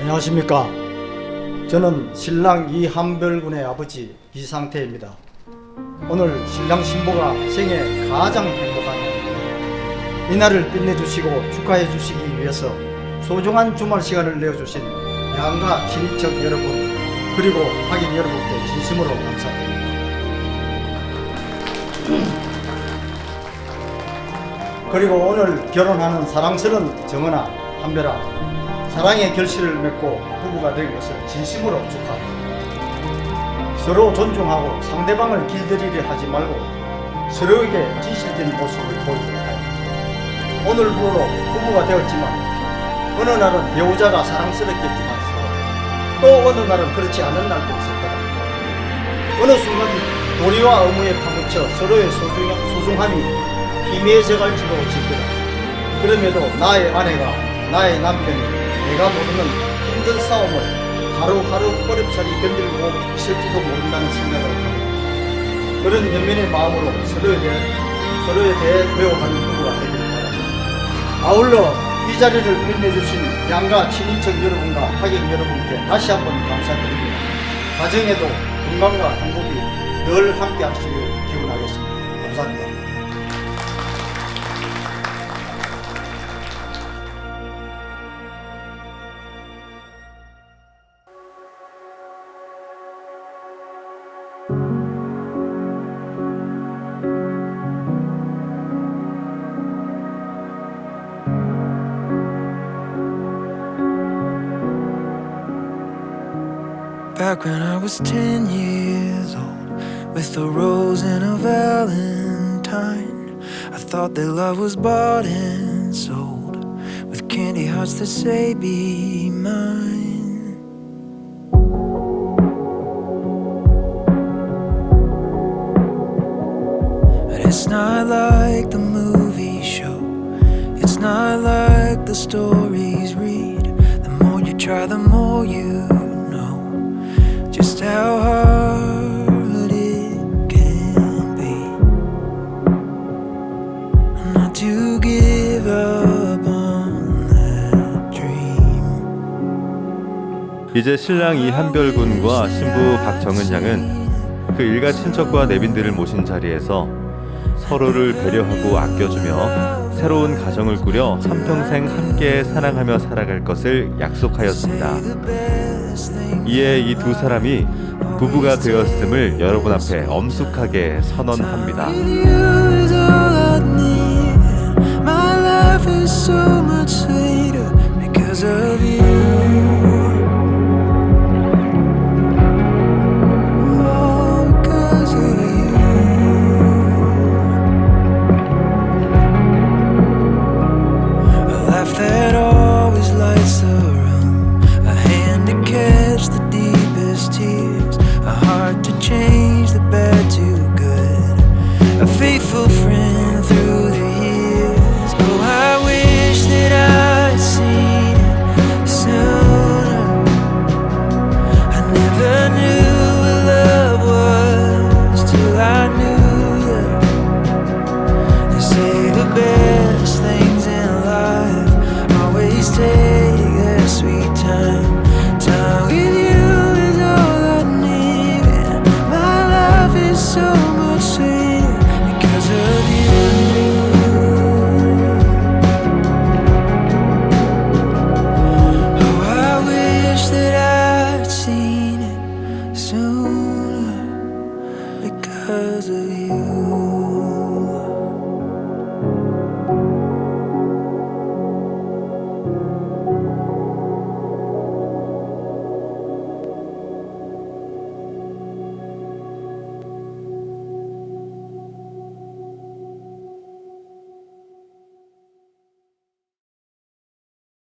안녕하십니까. 저는 신랑 이한별 군의 아버지 이상태입니다. 오늘 신랑 신부가 생애 가장 행복한 날입니다. 이날을 빛내주시고 축하해 주시기 위해서 소중한 주말 시간을 내어주신 양가 친인척 여러분 그리고 하객 여러분께 진심으로 감사드립니다. 그리고 오늘 결혼하는 사랑스러운 정은아, 한별아, 사랑의 결실을 맺고 부부가 된 것을 진심으로 축하합니다. 서로 존중하고 상대방을 길들이려 하지 말고 서로에게 진실된 모습을 보이도록 하여 오늘부로 부부가 되었지만 어느 날은 배우자가 사랑스럽겠지만 또 어느 날은 그렇지 않은 날도 있을 거다. 어느 순간 도리와 의무에 파묻혀 서로의 소중, 소중함이 희미해져갈지도 없을 거다. 그럼에도 나의 아내가 나의 남편이 내가 모르는 힘든 싸움을 하루하루 어렵사리 견디고 있을지도 모른다는 생각을 합니다. 그런 연민의 마음으로 서로에 대해, 서로에 대해 배워가는 부부가 되길 바랍니다. 아울러 이 자리를 빛내주신 양가 친인척 여러분과 하객 여러분께 다시 한번 감사드립니다. 가정에도 건강과 행복이 늘 함께 하시길 기원하겠습니다. 감사합니다. Back when I was 10 years old, with a rose and a valentine, I thought that love was bought and sold, with candy hearts that say, Be mine. But it's not like the movie show, it's not like the stories read. The more you try, the more you to give up on that dream. 이제 신랑 이한별 군과 신부 박정은 양은 그 일가 친척과 내빈들을 모신 자리에서 서로를 배려하고 아껴주며 새로운 가정을 꾸려 한평생 함께 사랑하며 살아갈 것을 약속하였습니다. 이에 이 두 사람이 부부가 되었음을 여러분 앞에 엄숙하게 선언합니다. Life is so much sweeter because of